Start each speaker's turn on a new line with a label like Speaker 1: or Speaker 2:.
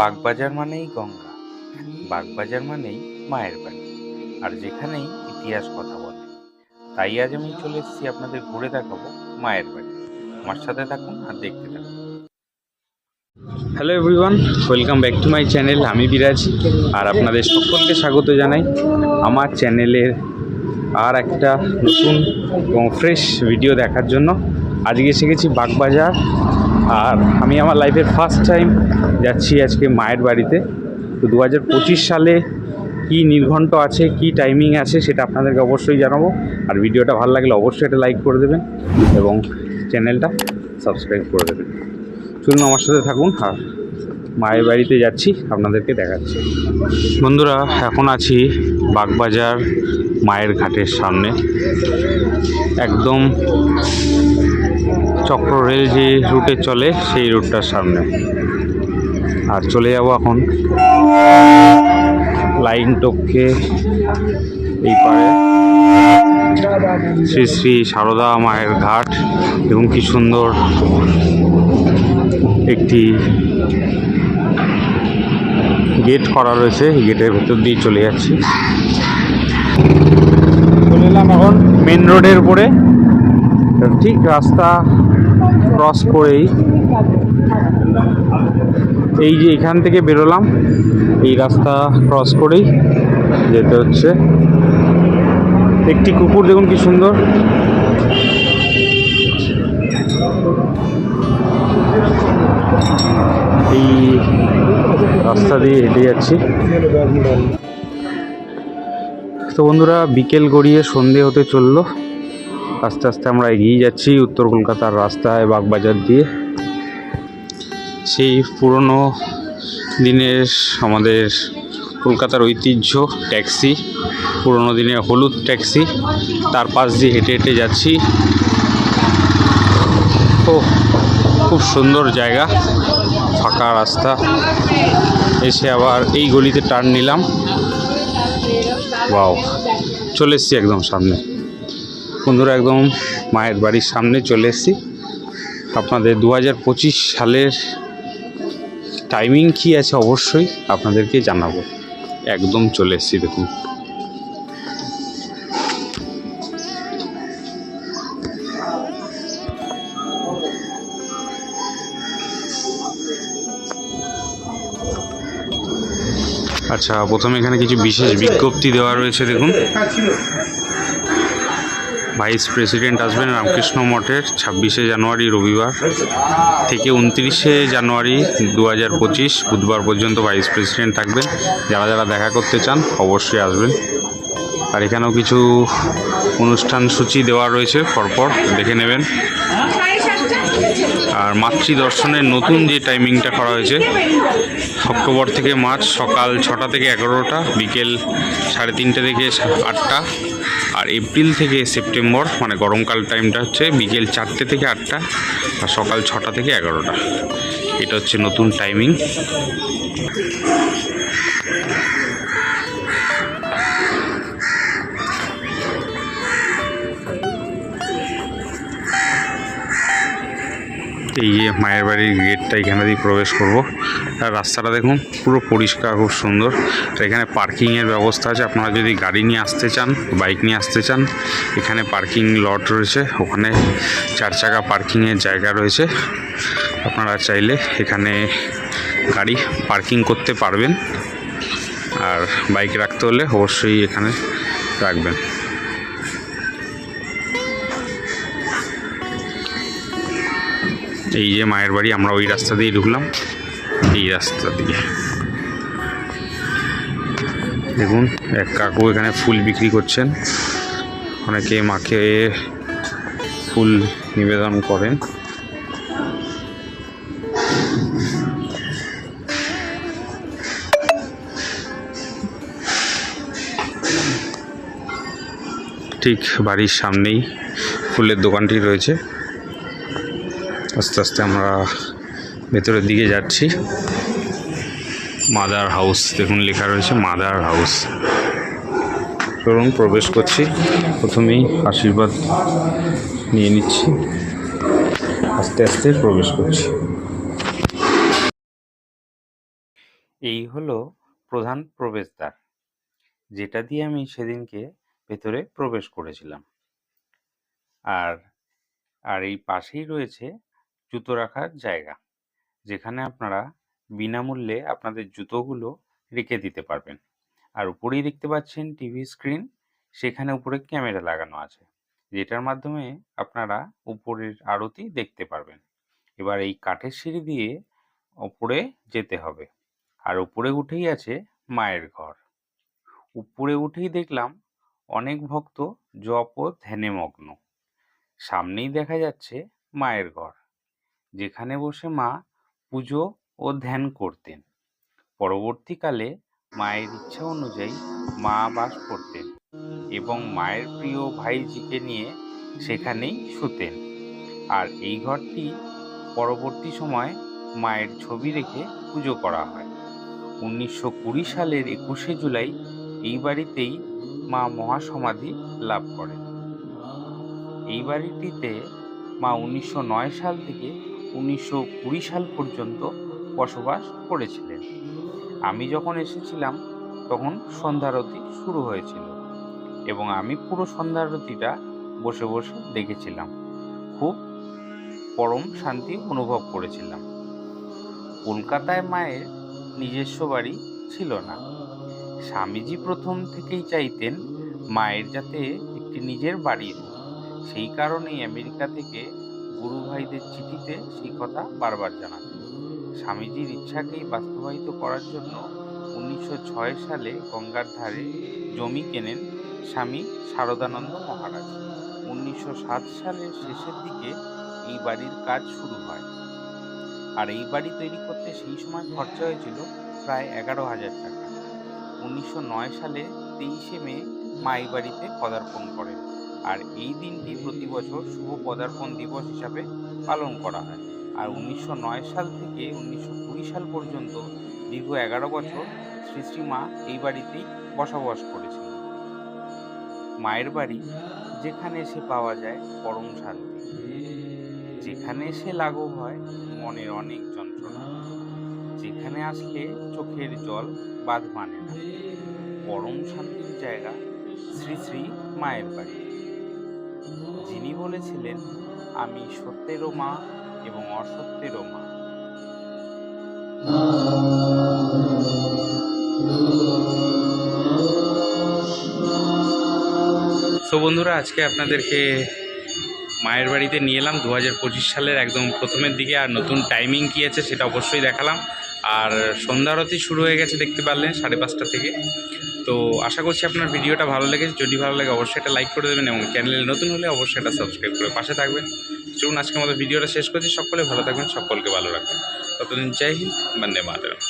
Speaker 1: বাগবাজার মানেই গঙ্গা, বাগবাজার মানেই মায়ের বাড়ি। আর যেখানেই ইতিহাস কথা বলে, তাই আজ আমি চলে এসেছি আপনাদের ঘুরে দেখাবো মায়ের বাড়ি। আমার সাথে থাকুন আর দেখতে থাকুন। Hello everyone welcome back to my channel আমি বিরাজ, আর আপনাদের সকলকে স্বাগত জানাই। আমার চ্যানেলের আর একটা নতুন এবং ফ্রেশ ভিডিও দেখার জন্য। আজকে এসে গেছি বাগবাজার আর আমি আমার লাইফের ফার্স্ট টাইম যাচ্ছি আজকে মায়ের বাড়িতে। তো দু হাজার পঁচিশ সালে কী নির্ঘণ্ট আছে, কি টাইমিং আছে সেটা আপনাদেরকে অবশ্যই জানাব। আর ভিডিওটা ভালো লাগলে অবশ্যই এটা লাইক করে দেবেন এবং চ্যানেলটা সাবস্ক্রাইব করে দেবেন। চলুন আমার সাথে থাকুন আর মায়ের বাড়িতে যাচ্ছি, আপনাদেরকে দেখাচ্ছি। বন্ধুরা, এখন আছি বাগবাজার মায়ের ঘাটের সামনে। একদম চক্র রেল যে রুটে চলে, সেই রুটটার সামনে। আর চলে যাব এখন লাইন টপকে এই পারে। শ্রী শ্রী সারদা মায়ের ঘাট, এবং কি সুন্দর একটি গেট করা রয়েছে। গেটের ভেতর দিয়ে চলে যাচ্ছি। চলে এলাম এখন মেন রোডের উপরে। ঠিক রাস্তা ক্রস করেই এই যে এখান থেকে বেরোলাম, এই রাস্তা ক্রস করেই যেতে হচ্ছে। একটি কুকুর, দেখুন কি সুন্দর। এই রাস্তা দিয়ে হেঁটে যাচ্ছি। তো বন্ধুরা, বিকেল গড়িয়ে সন্ধে হতে চলল। আস্তে আস্তে আমরা এগিয়ে যাচ্ছি উত্তর কলকাতার রাস্তায় বাগবাজার দিয়ে। সেই পুরনো দিনের আমাদের কলকাতার ঐতিহ্য ট্যাক্সি, পুরনো দিনের হলুদ ট্যাক্সি, তার পাশ দিয়ে হেঁটে হেঁটে যাচ্ছি। ও খুব সুন্দর জায়গা, ফাঁকা রাস্তা। এসে আবার এই গলিতে টার্ন নিলাম। বাও চলে এসছি একদম সামনে। বন্ধুরা, একদম মায়ের বাড়ির সামনে চলে এসেছি। আপনাদের দু হাজার পঁচিশ সালের টাইমিং কী আছে অবশ্যই আপনাদেরকে জানাব। একদম চলে এসেছি, দেখুন। আচ্ছা প্রথমে এখানে কিছু বিশেষ বিজ্ঞপ্তি দেওয়া রয়েছে, দেখুন। ভাইস প্রেসিডেন্ট আসবেন রামকৃষ্ণ মঠের ছাব্বিশে জানুয়ারি, রবিবার থেকে উনত্রিশে জানুয়ারি দু হাজার পঁচিশ, বুধবার পর্যন্ত ভাইস প্রেসিডেন্ট থাকবেন। যারা যারা দেখা করতে চান, অবশ্যই আসবেন। আর এখানেও কিছু অনুষ্ঠান সূচি দেওয়া রয়েছে, পরপর দেখে নেবেন। আর মাতৃ দর্শনের নতুন যে টাইমিংটা করা হয়েছে, অক্টোবর থেকে মার্চ সকাল ছটা থেকে এগারোটা, বিকেল সাড়ে তিনটে থেকে আটটা আর এপ্রিল থেকে সেপ্টেম্বর মানে গরমকাল টাইমটা হচ্ছে বিকেল চারটে থেকে আটটা আর সকাল ছটা থেকে এগারোটা। এটা হচ্ছে নতুন টাইমিং এই যে মায়ের বাড়ির গেটটা এখানে দিয়ে প্রবেশ করব। আর রাস্তাটা দেখুন, পুরো পরিষ্কার, খুব সুন্দর। তো এখানে পার্কিংয়ের ব্যবস্থা আছে। আপনারা যদি গাড়ি নিয়ে আসতে চান, বাইক নিয়ে আসতে চান, এখানে পার্কিং লট রয়েছে। ওখানে চার চাকা পার্কিংয়ের জায়গা রয়েছে। আপনারা চাইলে এখানে গাড়ি পার্কিং করতে পারবেন। আর বাইক রাখতে হলে অবশ্যই এখানে রাখবেন। এই যে মায়ের বাড়ি, আমরা ওই রাস্তা দিয়ে ঢুকলাম। রাস্তা দিয়ে। দেখুন, এক কাকু এখানে ফুল বিক্রি করছেন। অনেকে মাকে ফুল নিবেদন করেন। ঠিক বাড়ির সামনেই ফুলের দোকানটি রয়েছে। আস্তে আস্তে আমরা ভেতরের দিকে যাচ্ছি। মাদার হাউস দেখুন লেখা রয়েছে মাদার হাউস চলুন প্রবেশ করছি। প্রথমেই আশীর্বাদ নিয়ে নিচ্ছি। আস্তে আস্তে প্রবেশ করছি। এই হলো প্রধান প্রবেশদ্বার, যেটা দিয়ে আমি সেদিনকে ভেতরে প্রবেশ করেছিলাম। আর আর এই পাশেই রয়েছে জুতো রাখার জায়গা। যেখানে আপনারা বিনামূল্যে আপনাদের জুতোগুলো রেখে দিতে পারবেন। আর উপরেই দেখতে পাচ্ছেন টিভি স্ক্রিন, সেখানে উপরে ক্যামেরা লাগানো আছে, যেটার মাধ্যমে আপনারা উপরের আরতি দেখতে পারবেন। এবার এই কাঠের সিঁড়ি দিয়ে ওপরে যেতে হবে, আর উপরে উঠেই আছে মায়ের ঘর। উপরে উঠেই দেখলাম অনেক ভক্ত জপ ও ধ্যানে মগ্ন সামনেই দেখা যাচ্ছে মায়ের ঘর, যেখানে বসে মা পুজো ও ধ্যান করতেন। পরবর্তীকালে মায়ের ইচ্ছা অনুযায়ী মা বাস করতেন এবং মায়ের প্রিয় ভাইজিকে নিয়ে সেখানেই শুতেন। আর এই ঘরটি পরবর্তী সময় মায়ের ছবি রেখে পুজো করা হয়। উনিশশো কুড়ি সালের একুশে জুলাই এই বাড়িতেই মা মহাসমাধি লাভ করেন। এই বাড়িটিতে মা উনিশশো নয় সাল থেকে উনিশশো কুড়ি সাল পর্যন্ত বসবাস করেছিলেন। আমি যখন এসেছিলাম, তখন সন্ধ্যারতি শুরু হয়েছিল এবং আমি পুরো সন্ধ্যারতিটা বসে বসে দেখেছিলাম। খুব পরম শান্তি অনুভব করেছিলাম। কলকাতায় মায়ের নিজস্ব বাড়ি ছিল না। স্বামীজি প্রথম থেকেই চাইতেন মায়ের যাতে একটি নিজের বাড়ি সেই কারণেই আমেরিকা থেকে গুরু ভাইদের চিঠিতে সেই কথা বারবার জানান। স্বামীজির ইচ্ছাকেই বাস্তবায়িত করার জন্য উনিশশো ছয় সালে গঙ্গার ধারে জমি কেনেন স্বামী শারদানন্দ মহারাজ। উনিশশো সাত সালের শেষের দিকে এই বাড়ির কাজ শুরু হয়। আর এই বাড়ি তৈরি করতে সেই সময় খরচা হয়েছিল প্রায় এগারো হাজার টাকা। উনিশশো নয় সালে তেইশে মে মা এই বাড়িতে পদার্পণ করেন। আর এই দিনটি প্রতি বছর শুভ পদার্পণ দিবস হিসাবে পালন করা হয়। আর উনিশশো নয় সাল থেকে উনিশশো কুড়ি সাল পর্যন্ত দীর্ঘ এগারো বছর শ্রী শ্রী মা এই বাড়িতেই বসবাস করেছিলেন মায়ের বাড়ি যেখানে এসে পাওয়া যায় পরম শান্তি। যেখানে এসে লাঘব হয় মনের অনেক যন্ত্রণা। যেখানে আসলে চোখের জল বাদ মানে না। পরম শান্তির জায়গা শ্রী শ্রী মায়ের বাড়ি। যিনি বলেছিলেন, আমি সত্যেরও মা এবং অসত্যেরও মা। সো বন্ধুরা, আজকে আপনাদেরকে মায়ের বাড়িতে নিয়ে এলাম। দু পঁচিশ সালের একদম প্রথমের দিকে আর নতুন টাইমিং কী আছে সেটা অবশ্যই দেখালাম। আর সন্ধ্যারতি শুরু হয়ে গেছে, দেখতে পারলেন, সাড়ে পাঁচটা থেকে। তো আশা করছি আপনার ভিডিওটা ভালো লেগেছে। যদি ভালো লাগে অবশ্যই এটা লাইক করে দেবেন এবং চ্যানেলে নতুন হলে অবশ্যই এটা সাবস্ক্রাইব করে পাশে থাকবেন। চলুন আজকে আমাদের ভিডিওটা শেষ করছি। সকলে ভালো থাকবেন, সকলকে ভালো রাখবেন। ততদিন জয় হিন্দ, বন্দে মাতরম।